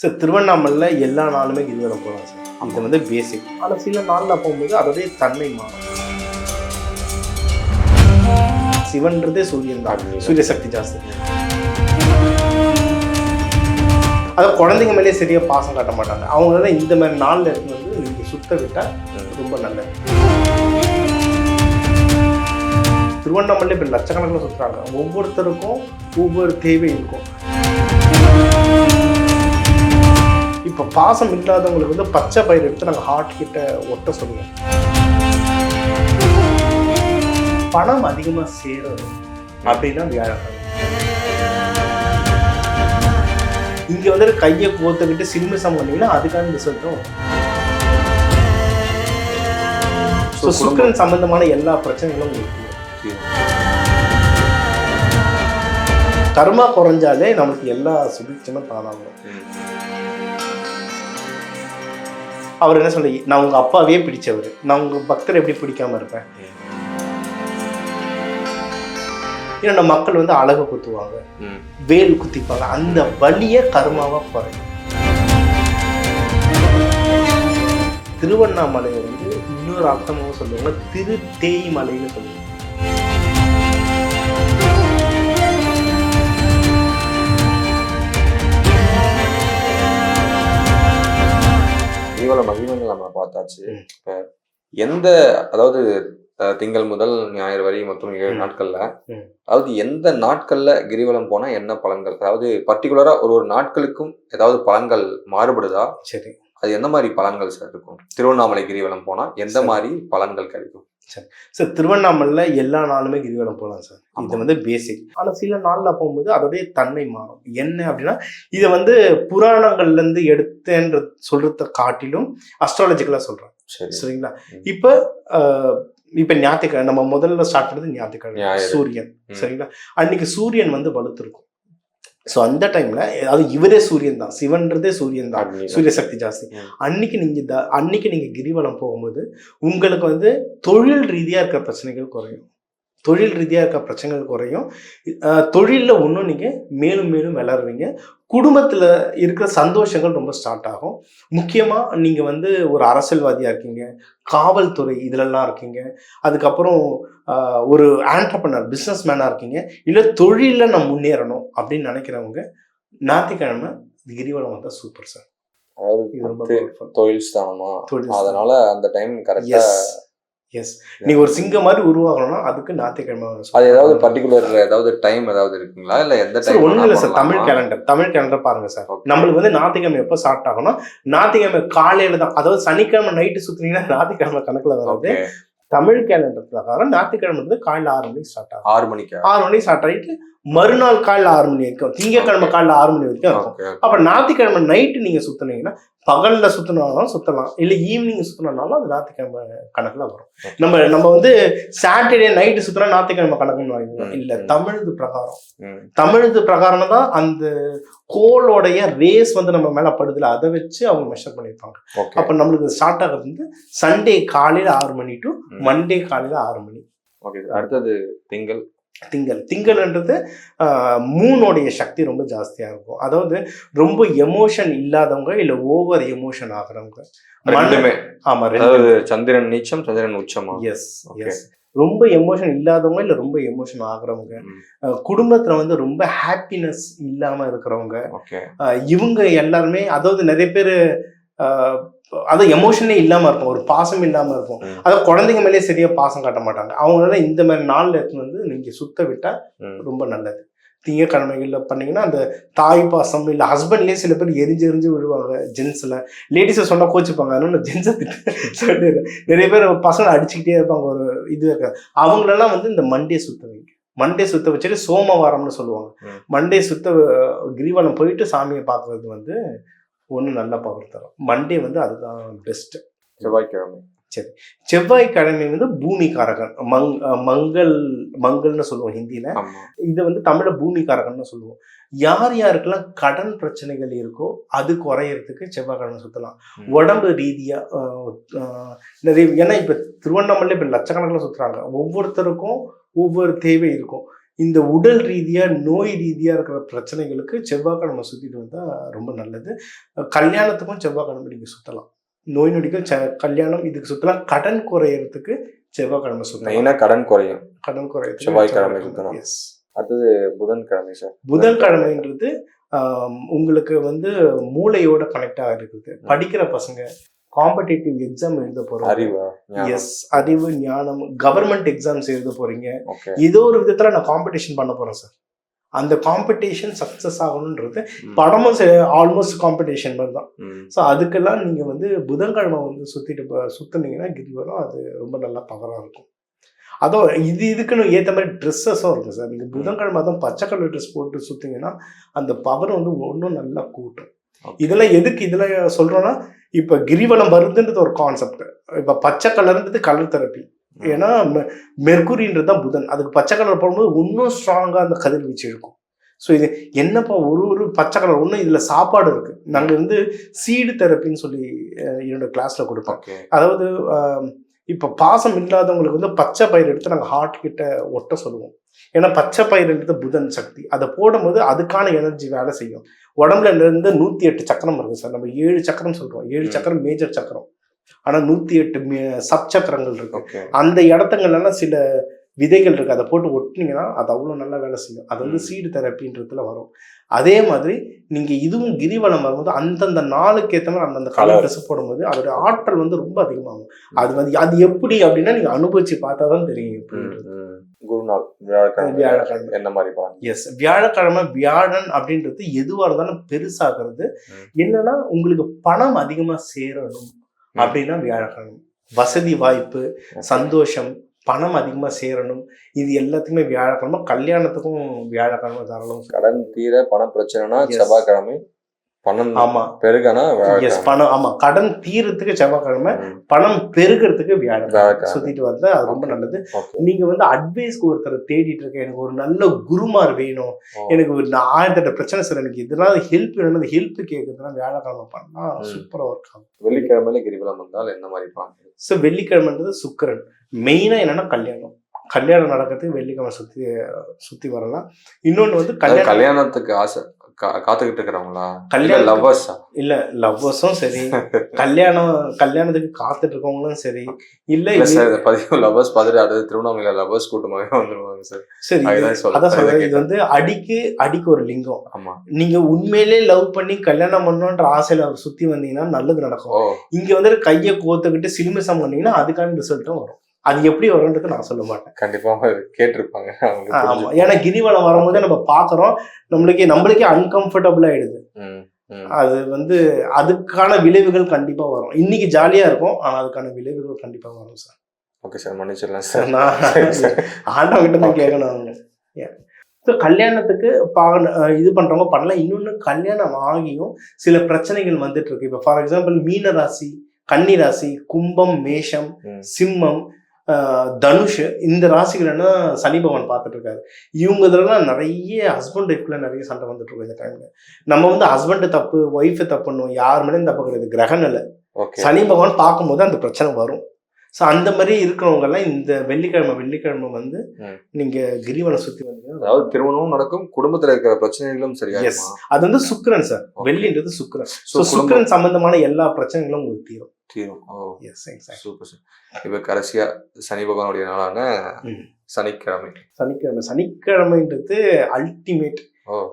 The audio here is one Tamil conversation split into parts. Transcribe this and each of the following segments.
சார் திருவண்ணாமலையில் எல்லா நாளுமே கிரிவலம் போகலாம் சார். இது வந்து பேசிக் ஆனால் சில நாளில் போகும்போது அதோடைய தன்மை மாறும். சிவன்றதே சூரியன் தான். சூரிய சக்தி ஜாஸ்தி. அதை குழந்தைங்க மேலேயே சரியா பாசம் காட்ட மாட்டாங்க. அவங்களால இந்த மாதிரி நாளில் இருந்து வந்து நீங்கள் சுத்த விட்டால் ரொம்ப நல்லது. திருவண்ணாமலை இப்போ லட்சக்கணக்கில் சுற்றுறாங்க ஒவ்வொருத்தருக்கும் ஒவ்வொரு தேவை இருக்கும். இப்போ பாசம் இல்லாதவங்களுக்கு வந்து பச்சை பயிர் எடுத்து நாங்கள் ஹார்ட் கிட்ட ஒட்ட சொல்லுவோம். பணம் அதிகமாக சேரணும் அப்படின்னா வியாழக்கிழமை. இங்கே வந்துட்டு கையை கோத்துக்கிட்டு சில்மிசம் பண்ணீங்கன்னா அதுக்கான ரிசல்ட்டும் ஸோ சுக்கரன் சம்பந்தமான எல்லா பிரச்சனைகளும் உங்களுக்கு. கர்மா குறைஞ்சாலே நமக்கு எல்லா சுபிட்சமும் தானாகும். அவர் என்ன சொல்ல நான் உங்க அப்பாவே பிடிச்சவர். நான் உங்க பக்தர் எப்படி பிடிக்காம இருப்பேன்? ஏன்னா மக்கள் வந்து அழகு குத்துவாங்க. வேல் குத்திப்பாங்க. அந்த வலிய கர்மாவா குறையும். திருவண்ணாமலை வந்து இன்னொரு அர்த்தமாகவும் சொல்லுவாங்க. திரு தேய்மலைன்னு சொல்லுவாங்க. பார்த்தாச்சு. இப்ப எந்த அதாவது திங்கள் முதல் ஞாயிறு வரை மொத்தம் ஏழு. நாட்கள்ல. அதாவது எந்த நாட்கள்ல கிரிவலம் போனா என்ன பலன்கள் அதாவது பர்டிகுலரா ஒரு ஒரு நாட்களுக்கும் ஏதாவது பலன்கள் மாறுபடுதா சரி அது எந்த மாதிரி பலன்கள் சார் இருக்கும் திருவண்ணாமலை கிரிவலம் போனா எந்த. மாதிரி பலன்கள் கிடைக்கும் சார். திருவண்ணாமலையில் எல்லா நாளுமே கிரிவலம் போகலாம் சார். இது வந்து பேசிக் ஆனால் சில நாளில் போகும்போது அதோடைய தன்மை மாறும். என்ன அப்படின்னா இதை வந்து புராணங்கள்லேருந்து எடுத்தேன்ற சொல்றத காட்டிலும் அஸ்ட்ராலஜிக்கலாக சொல்கிறேன் சரி. சரிங்களா. இப்போ இப்போ ஞாயிற்றுக்கிழமை நம்ம முதல்ல ஸ்டார்ட் பண்ணது ஞாயிற்றுக்கிழமை ஞாயிறு. சூரியன். சரிங்களா? அன்னைக்கு சூரியன் வந்து வலுத்திருக்கும். ஸோ அந்த டைம்ல அது இவரே சூரியன் தான் சிவன்றதே சூரியன் தான். சூரிய சக்தி ஜாஸ்தி. அன்னைக்கு நீங்க த அன்னைக்கு நீங்க கிரிவலம் போகும்போது உங்களுக்கு வந்து தொழில் ரீதியா இருக்க பிரச்சனைகள் குறையும் தொழில் ரீதியா இருக்க பிரச்சனைகள் குறையும். தொழில்ல இன்னும் நீங்க மேலும் மேலும் வளருவீங்க குடும்பத்துல இருக்கிற சந்தோஷங்கள் ரொம்ப ஸ்டார்ட் ஆகும். முக்கியமா நீங்க வந்து ஒரு அரசியல்வாதியா இருக்கீங்க. காவல்துறை இதுலலாம் இருக்கீங்க. அதுக்கப்புறம் ஒரு ஆண்டர்பனர் பிஸ்னஸ் மேனாக இருக்கீங்க. இல்லை தொழிலில் நான் முன்னேறணும் அப்படின்னு நினைக்கிறவங்க ஞாயிற்றுக்கிழமை கிரிவலம் வந்தால் சூப்பர் சார் அதாவது. தொழில் ஸ்தானமா. அதனால அந்த டைம் கரெக்டா எஸ் எஸ் நீ ஒரு சிங்கம் மாதிரி உருவாகணும்னா அதுக்கு ஞாயிற்றுக்கிழமை அது ஏதாவது பர்டிகுலர் ஏதாவது டைம் ஏதாவது இருக்குங்களா? இல்ல எந்த டைம் ஒன்றும் இல்லை sir Tamil calendar Tamil calendar பாருங்க சார். நம்மளுக்கு வந்து ஞாயிற்றுக்கிழமை எப்போ ஸ்டார்ட் ஆகும்னா ஞாயிற்றுக்கிழமை காலையில தான். அதாவது சனிக்கிழமை நைட்டு சுத்துனீங்கன்னா ஞாயிற்றுக்கிழமை கணக்குல வராது. தமிழ் கேலண்டர் பிரகாரம் ஞாயிற்றுக்கிழமை வந்து காலையில் ஆறு மணிக்கு ஸ்டார்ட் ஆகும். ஆறு மணிக்கா? ஆறு மணிக்கு ஸ்டார்ட் ஆகிட்டு மறுநாள் காலையில் ஆறு மணி வரைக்கும். திங்கக்கிழமை. காலையில் ஆறு மணி வரைக்கும் இருக்கும். அப்ப ஞாயிற்றுக்கிழமை நைட்டு நீங்க சுத்துனீங்கன்னா பகல்ல சுத்தினாலும் சுத்தலாம். இல்ல ஈவினிங் சுத்தினாலும் அது ஞாயிற்றுக்கிழமை கணக்குல வரும். நம்ம நம்ம வந்து சாட்டர்டே நைட்டு சுத்தினா ஞாயிற்றுக்கிழமை கணக்குன்னு வாங்கிக்கலாம் இல்ல. தமிழுது பிரகாரம். தமிழுது பிரகாரம் தான் அந்த கோலோடைய ரேஸ் வந்து நம்ம மேல படுதுல அதை வச்சு அவங்க மெஷர் பண்ணியிருப்பாங்க. அப்ப நம்மளுக்கு ஸ்டார்ட் ஆகிறது வந்து சண்டே காலையில ஆறு மணி டு. மண்டே காலையில ஆறு மணி. ஓகே அடுத்தது திங்கள். திங்கள். திங்கள்ன்றது மூணுடைய சக்தி ரொம்ப ஜாஸ்தியா இருக்கும். அதாவது ரொம்ப எமோஷன் இல்லாதவங்க இல்ல ஓவர் எமோஷன் ஆகுறவங்க. ரெண்டுமே. ஆமா ரெண்டு அதாவது சந்திரன் நீச்சம் சந்திரன் உச்சமா? எஸ். எஸ் ரொம்ப எமோஷன் இல்லாதவங்க இல்ல ரொம்ப எமோஷன் ஆகுறவங்க. குடும்பத்துல வந்து ரொம்ப ஹாப்பினஸ் இல்லாம இருக்கிறவங்க. இவங்க எல்லாருமே அதாவது நிறைய பேர் அது எமோஷனே இல்லாம இருக்கும். ஒரு பாசம் இல்லாம இருக்கும். ம். அதாவது குழந்தைங்க மேலேயே சரியா பாசம் காட்ட மாட்டாங்க. அவங்களால இந்த மாதிரி நாள்ல எடுத்துன்னு வந்து நீங்க சுத்த விட்டா ம். ரொம்ப நல்லது. திங்கக்கிழமைகளில் பண்ணீங்கன்னா அந்த தாய் பாசம் இல்லை ஹஸ்பண்ட்லேயே சில பேர் எரிஞ்சு எரிஞ்சு விழுவாங்க. ஜென்ஸில் லேடிஸை சொன்னால் கோச்சிப்பாங்க. அதனால ஜென்ஸை நிறைய பேர் பசங்களை அடிச்சுக்கிட்டே இருப்பாங்க. ஒரு இது இருக்க அவங்களெல்லாம் வந்து இந்த மண்டே சுத்த வைங்க. மண்டே சுத்த வச்சுட்டு சோமவாரம்னு சொல்லுவாங்க. மண்டே சுத்த கிரிவலம் போயிட்டு சாமியை பார்க்கறது வந்து ஒன்று நல்ல பவர் தரும். மண்டே வந்து அதுதான் பெஸ்ட்டு செவ்வாய்க்கிழமை. செவ்வாய்க்கிழமை வந்து பூமிகாரகன் மங் மங்கள் மங்கள்னு சொல்லுவோம் ஹிந்தியில். இதை வந்து தமிழ்ல பூமிகாரகன்னு சொல்லுவோம். யார் யாருக்கெல்லாம் கடன் பிரச்சனைகள் இருக்கோ அது குறையறதுக்கு செவ்வாய்க்கிழமை சுத்தலாம். ம். உடம்பு ரீதியா ஆஹ், ஆஹ், நிறைய ஏன்னா இப்ப திருவண்ணாமலை இப்ப லட்சக்கணக்கில் சுத்துறாங்க. ஒவ்வொருத்தருக்கும் ஒவ்வொரு தேவை இருக்கும். இந்த உடல் ரீதியா நோய் ரீதியா இருக்கிற பிரச்சனைகளுக்கு செவ்வாய்க்கிழமை சுத்திட்டு வந்தா ரொம்ப நல்லது. கல்யாணத்துக்கும் செவ்வாய்க்கிழமை நீங்க சுத்தலாம். நோய் நொடிகள் செ- கல்யாணம் இதுக்கு சுத்தலாம். கடன் குறையறதுக்கு செவ்வாய்க்கிழமை சுத்தலாம். மெயினா கடன் குறையும். கடன் குறையறதுக்கு செவ்வாய்க்கிழமை சுத்தலாம். எஸ் அடுத்தது புதன்கிழமை சார். புதன்கிழமைன்றது உங்களுக்கு வந்து மூளையோட கனெக்ட் ஆகிருக்குது படிக்கிற பசங்க காம்படிட்டிவ் எக்ஸாம் எழுத போறோம். எஸ் அறிவு ஞானம் கவர்மெண்ட் எக்ஸாம்ஸ் எழுத போறீங்க. ஏதோ ஒரு விதத்துல நான் காம்படிஷன் பண்ண போறேன் சார் அந்த காம்படிஷன் சக்சஸ் ஆகணுன்றது படமும் ஆல்மோஸ்ட் காம்படிஷன் மாதிரி தான். ஸோ அதுக்கெல்லாம் நீங்க வந்து புதன்கிழமை வந்து சுத்திட்டு போ- சுத்துனீங்கன்னா கிரிவலம் அது ரொம்ப நல்லா பவரா இருக்கும். அதோ இது இதுக்குன்னு ஏற்ற மாதிரி ட்ரெஸ்ஸஸும் இருக்கு சார் நீங்கள் புதன்கிழமை தான் பச்சை கலர் ட்ரெஸ் போட்டு சுத்தீங்கன்னா அந்த பவர் வந்து ஒன்றும் நல்லா கூட்டும். இதெல்லாம் எதுக்கு இதில் சொல்கிறோன்னா இப்போ கிரிவலம் வருதுன்றது ஒரு கான்செப்ட் இப்போ பச்சை கலர்ன்றது கலர் தெரப்பி ஏன்னா மெ- மெர்க்குரின்றது தான் புதன். அதுக்கு பச்சை கலர் போடும்போது இன்னும் ஸ்ட்ராங்காக அந்த கதிர்வீச்சு இருக்கும். ஸோ இது என்னப்பா ஒரு ஒரு பச்சை கலர் ஒன்றும் இதில் சாப்பாடு இருக்கு. நாங்கள் வந்து சீடு தெரப்பின்னு சொல்லி என்னோட கிளாஸில் கொடுப்போம். அதாவது இப்போ பாசம் இல்லாதவங்களுக்கு வந்து பச்சை பயிர் எடுத்து நாங்கள் ஹார்ட் கிட்ட ஒட்ட சொல்லுவோம். ஏன்னா பச்சை பயிர்ன்றது புதன் சக்தி. அதை போடும்போது அதுக்கான எனர்ஜி வேலை செய்யும். உடம்புல இருந்து நூற்றி எட்டு சக்கரம் இருக்கு சார். நம்ம ஏழு சக்கரம் சொல்றோம். ஏழு. சக்கரம் மேஜர் சக்கரம். ஆனால் நூற்றி எட்டு சப் சக்கரங்கள் இருக்கு ஓகே. அந்த இடத்துங்கள்லாம் சில விதைகள் இருக்கு அதை போட்டு ஒட்டினீங்கன்னா அது அவ்வளோ நல்லா வேலை செய்யும். அது வந்து. சீடு தெரப்பின்றதுல வரும். அதே மாதிரி நீங்க இதுவும் கிரிவலம் வரும்போது அந்தந்த நாளுக்கு ஏற்ற மாதிரி அந்தந்த கலர். ட்ரெஸ் போடும்போது அதோட ஆற்றல் வந்து ரொம்ப அதிகமாகும். அது வந்து அது எப்படி அப்படின்னா நீங்க அனுபவிச்சு பார்த்தா தான் தெரியும் எப்படின்றது. குருநாள் வியாழக்கிழமை. வியாழக்கிழமை. என்ன மாதிரி எஸ் வியாழக்கிழமை வியாழன் அப்படின்றது எதுவா இருந்தாலும் பெருசாகிறது. என்னன்னா உங்களுக்கு பணம் அதிகமா சேரணும். அப்படின்னா வியாழக்கிழமை. வசதி வாய்ப்பு சந்தோஷம் பணம் அதிகமா சேரணும் இது எல்லாத்துக்குமே வியாழக்கிழமை கல்யாணத்துக்கும் வியாழக்கிழமை தாராளம் கடன் தீர பண பிரச்சனைனா. செவ்வாய்க்கிழமை பணம் ஆமா. பெருகனா எஸ் வியாழக்கிழமை பணம் ஆமா. கடன் தீரத்துக்கு செவ்வாய்க்கிழமை பணம் பெருகிறதுக்கு வியாழக்கிழமை. சுத்திட்டு வந்தா அது ரொம்ப. நல்லது. நீங்க வந்து அட்வைஸ்க்கு ஒருத்தரை தேடிட்டு இருக்க எனக்கு ஒரு நல்ல குருமார் வேணும். எனக்கு ஒரு ஆயிரத்தெட்டு பிரச்சனை சார் எனக்கு இதெல்லாம் ஹெல்ப் வேணும் ஹெல்ப் கேட்கறதுனா வியாழக்கிழமை பண்ணா. சூப்பரா ஒர்க் ஆகும். வெள்ளிக்கிழமையில கிரிவலம் வந்தால் என்ன மாதிரி பலன் ஸோ வெள்ளிக்கிழமைன்றது சுக்கிரன். மெயினா என்னன்னா கல்யாணம். கல்யாணம் நடக்கிறதுக்கு வெள்ளிக்கிழமை சுத்தி சுத்தி வரலாம். இன்னொன்னு வந்து கல்யாணம் கல்யாணத்துக்கு ஆசை. காத்துக்கிட்டு இருக்கிறவங்களா கல்யாணம் லவ்வர்ஸா இல்ல லவ்வர்ஸும் சரி. கல்யாணம் கல்யாணத்துக்கு காத்துட்டு இருக்கவங்களும் சரி. இல்ல சார் பதிவு லவ்வர்ஸ் பார்த்துட்டு அடுத்து திருவண்ணாமலை லவ்வர்ஸ் கூட்டமாவே வந்துருவாங்க சார் சரி அதான் சொல்றேன். இது வந்து அடிக்கு அடிக்கு ஒரு லிங்கம். ஆமா. நீங்க உண்மையிலே லவ் பண்ணி கல்யாணம் பண்ணணுன்ற ஆசையில சுத்தி வந்தீங்கன்னா நல்லது நடக்கும். இங்க வந்து கையை கோத்துக்கிட்டு சிலுமிசம் பண்ணீங்கன்னா அதுக்கான ரிசல்ட்டும் வரும். அது எப்படி வரும்ன்றது நான் சொல்ல மாட்டேன். கண்டிப்பா அவங்க கேட்டிருப்பாங்க. அவங்க ஆமா. புரிஞ்சுப்பாங்க. ஏன்னா கிரிவலம் வரும்போது நம்ம பாக்குறோம். நம்மளுக்கே நம்மளுக்கே அன்கம்ஃபர்டபுள் ஆயிடுது. அது வந்து அதுக்கான விளைவுகள் கண்டிப்பா வரும். இன்னைக்கு ஜாலியா இருக்கும் ஆனா அதுக்கான விளைவுகள் கண்டிப்பா வரும் சார் ஓகே சார் மன்னிச்சிடலாம் சார் நான். ஆண்டவங்கிட்ட தான். கேட்கணும் அவங்க ஸோ கல்யாணத்துக்கு பா அஹ் இது பண்றவங்க பண்ணலாம் இன்னொன்று கல்யாணம் ஆகியும் சில பிரச்சனைகள் வந்துட்டு இருக்கு. இப்போ ஃபார் எக்ஸாம்பிள் மீன ராசி கன்னி ராசி கும்பம் மேஷம். சிம்மம் தனுஷ் இந்த ராசிகள்னா சனி பகவான் பார்த்துட்டு இருக்காரு இவங்க இதெல்லாம் நிறைய ஹஸ்பண்ட் ஒய்ஃப்ல நிறைய சண்டை வந்துட்டு இருக்கும் இந்த டைம்ல நம்ம வந்து ஹஸ்பண்ட் தப்பு ஒய்ஃபு தப்புன்னும் யார் மேலேயும் தப்பு கிடையாது. கிரகநிலை ஓகே சனி பகவான் பார்க்கும்போது அந்த பிரச்சனை வரும். ஸோ அந்த மாதிரி இருக்கிறவங்க எல்லாம் இந்த வெள்ளிக்கிழமை வெள்ளிக்கிழமை வந்து. நீங்க கிரிவலம் சுத்தி வந்தீங்கன்னா அதாவது திருமணமும் நடக்கும் குடும்பத்துல இருக்கிற பிரச்சனைகளும் எஸ் சரியாகுமா அது வந்து சுக்கிரன் சார். வெள்ளின்றது சுக்கிரன். ஸோ சுக்கிரன் சம்பந்தமான எல்லா பிரச்சனைகளும் உங்களுக்கு தீரும். தீரும். Oh yes exact super sir இப்ப கடைசியா சனி பகவானுடைய நாளான. சனிக்கிழமை. சனிக்கிழமை. சனிக்கிழமைன்றது அல்டிமேட்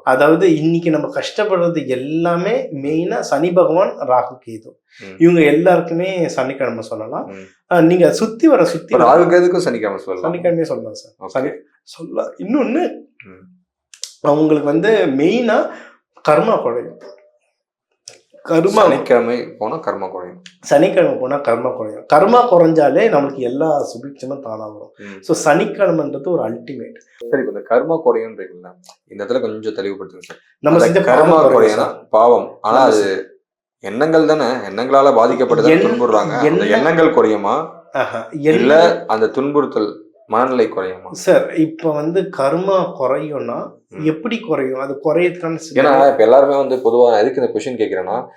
அதாவது இன்னைக்கு நம்ம கஷ்டப்படுறது எல்லாமே மெயினா சனி பகவான் ராகு கேது. இவங்க எல்லாருக்குமே சனிக்கிழமை சொல்லலாம். நீங்க சுத்தி வர சுத்தி ராகுக்கு எதுக்கும் சனிக்கிழமை சொல்லலாம். சனிக்கிழமையே சொல்லலாம் சார். சனி சொல்லலாம் இன்னொன்னு. அவங்களுக்கு வந்து மெயினா கர்மா குறையும். கர்மா சனிக்கிழமை போனா கர்மா குறையும். சனிக்கிழமை போனா கர்மா குறையும். கர்மா குறைஞ்சாலே நம்மளுக்கு எல்லா சுபிட்சமும் தானா வரும். ஸோ சனிக்கிழமைன்றது ஒரு அல்டிமேட் சரி இப்ப இந்த கர்மா குறையும்ன்றீங்களா இந்த இடத்துல கொஞ்சம் தெளிவுபடுத்துங்க சார். நம்ம செஞ்ச கர்மா சார். பாவம். ஆனா அது எண்ணங்கள் தானே எண்ணங்களால பாதிக்கப்பட்டு எண்ண- துன்புறுறாங்க அந்த எண்ண- எண்ணங்கள் குறையுமா? இல்ல அந்த துன்புறுத்தல் மனநிலை குறையுமா? சார் இப்ப வந்து கர்மா குறையும்னா. எப்படி குறையும்? அது குறையதுக்கான சில- ஏன்னா இப்ப எல்லாருமே வந்து பொதுவா நான் எதுக்கு இந்த கொஸ்டின் கேட்கிறேன்னா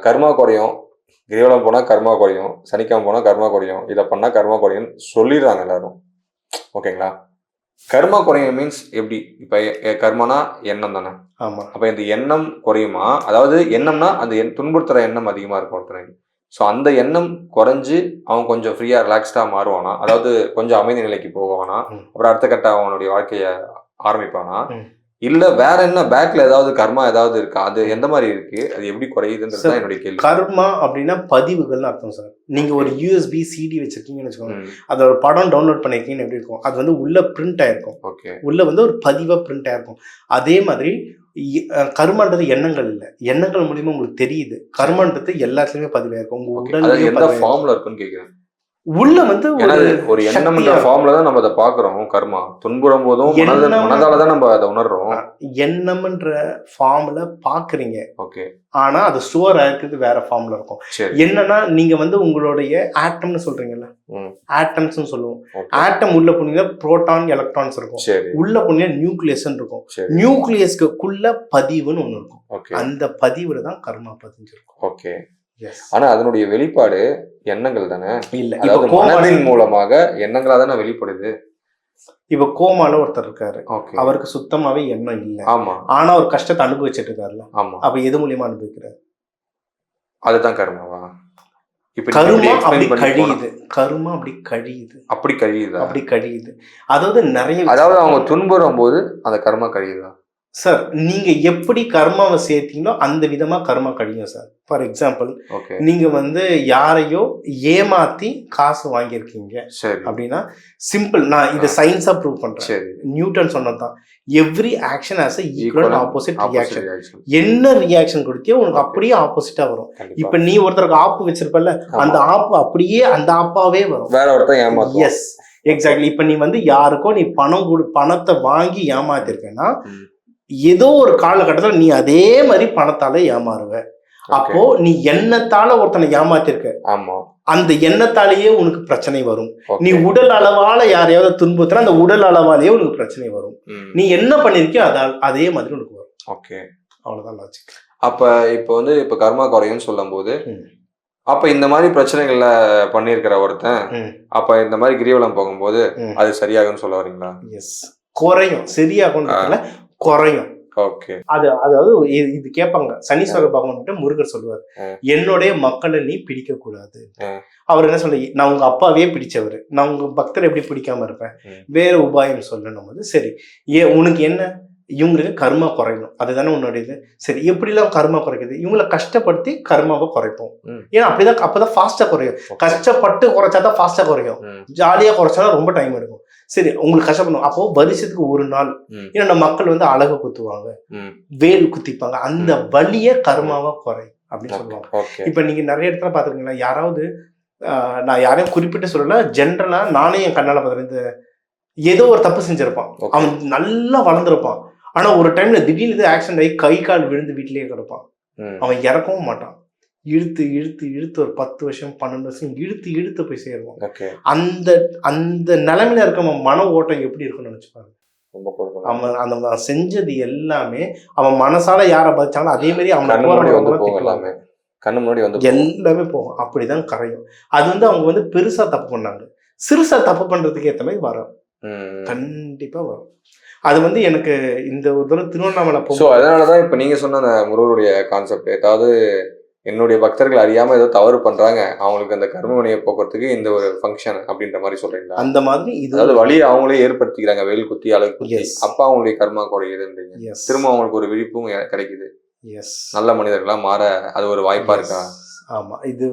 கர்மா குறையும். கிரிவலம் போனா கர்மா குறையும். சனிக்கிழமை போனா கர்மா குறையும். இதை பண்ணா கர்மா குறையும் சொல்லிடுறாங்க எல்லாரும். ஓகேங்களா? கர்மா குறையும் மீன்ஸ் எப்படி? இப்ப கர்மனா எண்ணம் தானே? ஆமா. அப்ப இந்த எண்ணம் குறையுமா? அதாவது எண்ணம்னா அந்த துன்புறுத்துற எண்ணம் அதிகமா இருக்கும் ஒருத்தனுக்கு. ஸோ அந்த எண்ணம் குறைஞ்சு அவன் கொஞ்சம் ஃப்ரீயா ரிலாக்ஸ்டா மாறுவானா? அதாவது கொஞ்சம் அமைதி நிலைக்கு போவானா. அப்புறம் அடுத்த கட்ட அவனுடைய வாழ்க்கைய ஆரம்பிப்பானா. இல்ல வேற என்ன பேக்ல ஏதாவது கர்மா ஏதாவது இருக்கா? அது எந்த மாதிரி இருக்கு? அது எப்படி குறையுதுன்றது தான் என்னுடைய கேள்வி. கர்மா அப்படின்னா பதிவுகள்னு அர்த்தம் சார் நீங்க ஒரு யூஎஸ்பி சிடி வச்சிருக்கீங்கன்னு வச்சுக்கோங்க. அதோட படம் டவுன்லோட் பண்ணிருக்கீங்கன்னு எப்படி இருக்கும்? அது வந்து உள்ள பிரிண்ட் ஆயிருக்கும். ஓகே உள்ள வந்து ஒரு பதிவா பிரிண்ட் ஆயிருக்கும். அதே மாதிரி கர்மான்றது எண்ணங்கள் இல்லை. எண்ணங்கள் மூலியமா உங்களுக்கு தெரியுது. கர்மான்றது எல்லாத்துலயுமே பதிவாயிருக்கும் உங்க பதிவாயிருக்கும். ஃபார்ம்ல இருக்குன்னு கேக்குறேன். உள்ள வந்து ஒரு எண்ணம்ன்ற ஃபார்ம்ல தான் நம்ம அதை பாக்குறோம் கர்மா. துன்புறும் போதும் மனதால தான் நம்ம அதை உணர்றோம். எண்ணம்ன்ற ஃபார்ம்ல பாக்குறீங்க ஓகே. ஆனா அது ஸ்டோர் ஆயிருக்கிறது வேற ஃபார்ம்ல இருக்கும். என்னன்னா நீங்க வந்து உங்களுடைய ஆட்டம்னு சொல்றீங்கல்ல? ம். ஆட்டம்ஸ்னு சொல்லுவோம். ஆட்டம் உள்ள போனீங்கன்னா புரோட்டான் எலக்ட்ரான்ஸ் இருக்கும். உள்ள போனீங்கன்னா நியூக்ளியஸ் இருக்கும். நியூக்ளியஸ்க்குள்ள பதிவுன்னு ஒண்ணு இருக்கும். அந்த பதிவுல தான் கர்மா பதிஞ்சிருக்கும். ஓகே. ஆனா அதனுடைய வெளிப்பாடு எண்ணங்கள் தானே? இல்ல. அதாவது மனதின் மூலமாக எண்ணங்களா தானே வெளிப்படுது? இப்ப கோமால ஒருத்தர் இருக்காரு. அவருக்கு சுத்தமாவே எண்ணம் இல்ல. ஆமா. ஆனா ஒரு கஷ்டத்தை அனுபவிச்சுட்டு இருக்காருல்ல. ஆமா. அப்ப எது மூலியமா அனுபவிக்கிறாரு? அதுதான் கர்மாவா? இப்ப கருமா அப்படி கழியுது. கருமா அப்படி கழியுது. அப்படி கழியுதா? அப்படி கழியுது. அதாவது நிறைய அதாவது அவங்க துன்புறும் போது அந்த கர்மா கழியுதா? சார் நீங்க எப்படி கர்மாவை சேர்த்தீங்களோ அந்த விதமா கர்மா கழியும் சார் ஃபார் எக்ஸாம்பிள் நீங்க வந்து யாரையோ ஏமாத்தி காசு வாங்கியிருக்கீங்க அப்படின்னா சிம்பிள் நான் இதை சயின்ஸா ப்ரூவ் பண்றேன். நியூட்டன் சொன்னதுதான். Every action has equal opposite reaction. என்ன ரியாக்ஷன் கொடுத்தியோ உனக்கு. அப்படியே ஆப்போசிட்டா வரும். இப்ப நீ ஒருத்தருக்கு ஆப்பு வச்சிருப்பல. அந்த ஆப்பு அப்படியே அந்த ஆப்பாவே வரும். வேற ஒருத்தன் எஸ் எக்ஸாக்ட்லி இப்ப நீ வந்து யாருக்கோ நீ பணம் கொடு பணத்தை வாங்கி ஏமாத்திருக்கேன்னா. ஏதோ ஒரு காலகட்டத்துல நீ அதே மாதிரி பணத்தால ஏமாறுவ. அப்போ நீ எண்ணத்தால ஒருத்தனை ஏமாத்திருக்க ஆமா அந்த எண்ணத்தாலேயே உனக்கு பிரச்சனை வரும். நீ உடல் அளவால யாரையாவது துன்புறுத்தினா அந்த உடல் அளவாலேயே உனக்கு பிரச்சனை வரும். நீ என்ன பண்ணிருக்கியோ அதால் அதே மாதிரி உனக்கு வரும் ஓகே அவ்வளவுதான் லாஜிக் அப்ப இப்போ வந்து இப்ப கர்மா குறையும்னு சொல்லும் போது. அப்ப இந்த மாதிரி பிரச்சனைகள்ல பண்ணியிருக்கிற ஒருத்தன். அப்ப இந்த மாதிரி கிரிவலம் போகும்போது. அது சரியாகும்னு சொல்ல வரீங்களா எஸ் குறையும் சரியாகும்ன்றதுல குறையும். அது அதாவது இது கேட்பாங்க சனீஸ்வர பகவான் முருகர் சொல்லுவார். என்னுடைய மக்களை நீ பிடிக்க கூடாது. அவர் என்ன சொல்ல நான் உங்க அப்பாவே பிடிச்சவர். நான் உங்க பக்தரை எப்படி பிடிக்காம இருப்பேன். வேற உபாயம் சொல்லணும் போது சரி. ஏ உனக்கு என்ன? இவங்களுக்கு கர்மா குறையணும். அதுதானே உன்னுடைய இது. சரி எப்படிலாம் கர்மா குறைக்குது? இவங்களை கஷ்டப்படுத்தி கர்மாவை குறைப்போம். ம். ஏன்னா அப்படிதான் அப்பதான் ஃபாஸ்டா குறையும். கஷ்டப்பட்டு குறைச்சாதான் ஃபாஸ்டா குறையும். ம். ஜாலியா குறைச்சாலும் ரொம்ப டைம் எடுக்கும். சரி உங்களுக்கு கஷ்டப்படணும். அப்போ வருஷத்துக்கு ஒரு நாள். ஏன்னா மக்கள் வந்து அழகு குத்துவாங்க. வேல் குத்திப்பாங்க. அந்த வலிய கர்மாவா குறை அப்படின்னு சொல்லுவாங்க. இப்ப நீங்க நிறைய இடத்துல பாத்துருக்கீங்களா யாராவது ஆஹ், நான் யாரையும் குறிப்பிட்டு சொல்லல. ஜென்ரலா நானே என் கண்ணால இந்த ஏதோ ஒரு தப்பு செஞ்சிருப்பான். அவன் நல்லா வளர்ந்துருப்பான். ஆனா ஒரு டைம்ல திடீர்னு ஆக்சிடென்ட் ஆகி கை கால் விழுந்து வீட்டிலேயே கிடப்பான். அவன் இறக்கவும் மாட்டான். இழுத்து இழுத்து இழுத்து ஒரு பத்து வருஷம் பன்னெண்டு வருஷம் இழுத்து இழுத்து போய் சேருவான் ஓகே. அந்த அந்த நிலைமையில இருக்கவன் மன ஓட்டம் எப்படி இருக்கும்னு நினைச்சு பாருங்க. ரொம்ப கொடுக்கணும் அவன் அந்த அவன் செஞ்சது எல்லாமே அவன் மனசால யாரை பாதிச்சாலும் அதே மாதிரி அவனை கண்ணு முன்னாடி வந்து போறவங்க போகும் எல்லாமே கண்ணு முன்னாடி வந்து போகும். எல்லாமே போகும். அப்படிதான் கரையும். அது வந்து அவங்க வந்து பெருசா தப்பு பண்ணாங்க. சிறுசா தப்பு பண்றதுக்கு ஏத்த மாதிரி வரும். கண்டிப்பா வரும். அது வந்து எனக்கு இந்த ஒரு தடவை திருவண்ணாமலை ஸோ போ அதனாலதான் இப்ப நீங்க சொன்ன அந்த முருகருடைய கான்செப்ட் அதாவது என்னுடைய பக்தர்கள் அறியாம ஏதோ தவறு பண்றாங்க. அவங்களுக்கு அந்த கர்ம வினையை போக்குறதுக்கு இந்த ஒரு ஃபங்க்ஷன் அப்படின்ற மாதிரி சொல்றீங்களா? அந்த மாதிரி இது அதாவது வழியை அவங்களே ஏற்படுத்திக்கிறாங்க. வேல் குத்தி அழகு குத்தி. அப்ப அவங்களுடைய கர்மா குறையுதுன்றீங்க. திரும்ப அவங்களுக்கு ஒரு விழிப்பும் கிடைக்குது. எஸ் நல்ல மனிதர்களா மாற அது ஒரு வாய்ப்பா இருக்கா? ஆமா. இது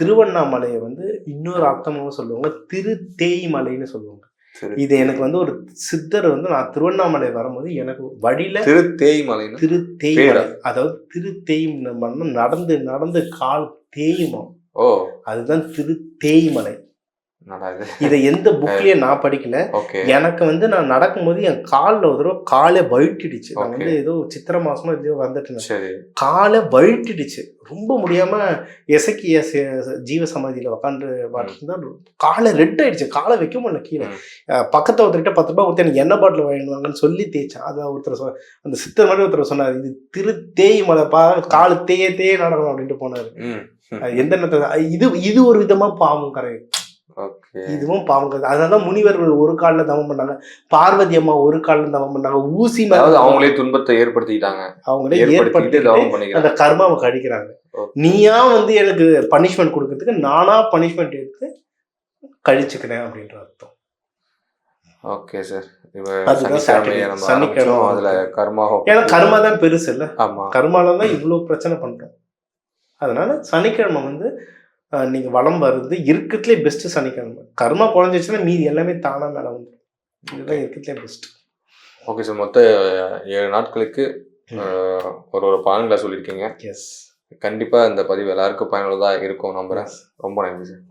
திருவண்ணாமலையை வந்து இன்னொரு அர்த்தமும் சொல்லுவாங்க. திரு தேய்மலைன்னு சொல்லுவாங்க. இது எனக்கு வந்து ஒரு சித்தர் வந்து நான் திருவண்ணாமலை வரும்போது எனக்கு வழியில திரு தேய்மலைன்னு திரு தேய்மலை? அதாவது திரு தேய்மலை நடந்து நடந்து கால் தேயுமா? ஓ. அதுதான் திரு தேய்மலை நல்லா இது எந்த புக்லயும் நான் படிக்கல. எனக்கு வந்து நான் நடக்கும்போது என் காலில் ஒரு தடவை காலை வழுட்டிடுச்சு நான். வந்து ஏதோ சித்திரை மாசமா ஏதோ வந்துட்டு காலை வழுட்டிடுச்சு ரொம்ப முடியாம எசக்கிய ச- ஜீவ சமாதியில உட்காந்து இருந்தா காலை ரெட் ஆயிடுச்சு. காலை வைக்க முடியல கீழே. பக்கத்துல ஒருத்தர்கிட்ட பத்து ரூபாய் கொடுத்து எனக்கு எண்ணெய் பாட்டில் வாங்கிடுவாங்கன்னு சொல்லி தேய்ச்சேன். அதான் ஒருத்தர் சொ- அந்த சித்தர் மாதிரி ஒருத்தர் சொன்னார் இது திரு தேய் மலைப்பா காலு தேய தேய நடக்கணும் அப்படின்ட்டு போனாரு. அது எந்த நேரத்துல இது இது ஒரு விதமா பாவம் கரை இதுவும் பாவம் கதை அதனால முனிவர்கள் ஒரு காலில் தவம் பண்ணாங்க. பார்வதி அம்மா ஒரு காலில் தவம் பண்ணாங்க. ஊசி அவங்களே துன்பத்தை ஏற்படுத்திக்கிட்டாங்க. அவங்களே ஏற்படுத்திட்டு அந்த கர்மாவை கழிக்கிறாங்க. நீயா வந்து எனக்கு பனிஷ்மெண்ட் கொடுக்கறதுக்கு நானா பனிஷ்மெண்ட் எடுத்து கழிச்சுக்கிறேன் அப்படின்ற அர்த்தம். Okay sir. சனிக்கிழமை. அதுல கர்மா ஏன்னா கர்மா தான் பெருசு இல்ல. ஆமா. கர்மால தான் இவ்வளோ பிரச்சனை பண்றோம். அதனால சனிக்கிழமை வந்து அஹ், நீங்க வளம் வருது இருக்கிறதுலே பெஸ்ட் சனிக்கிழமை. கர்மா குறைஞ்சிச்சுன்னா மீதி எல்லாமே தானா மேல வந்துடும் இதுதான் இருக்கிறதுலே பெஸ்ட் ஓகே சார் மொத்த ஏழு நாட்களுக்கு ஒரு ஒரு பலன்களை சொல்லியிருக்கீங்க. எஸ் கண்டிப்பா இந்த பதிவு எல்லாருக்கும் பயனுள்ளதா இருக்கும். நம்புறேன். ரொம்ப நன்றி சார்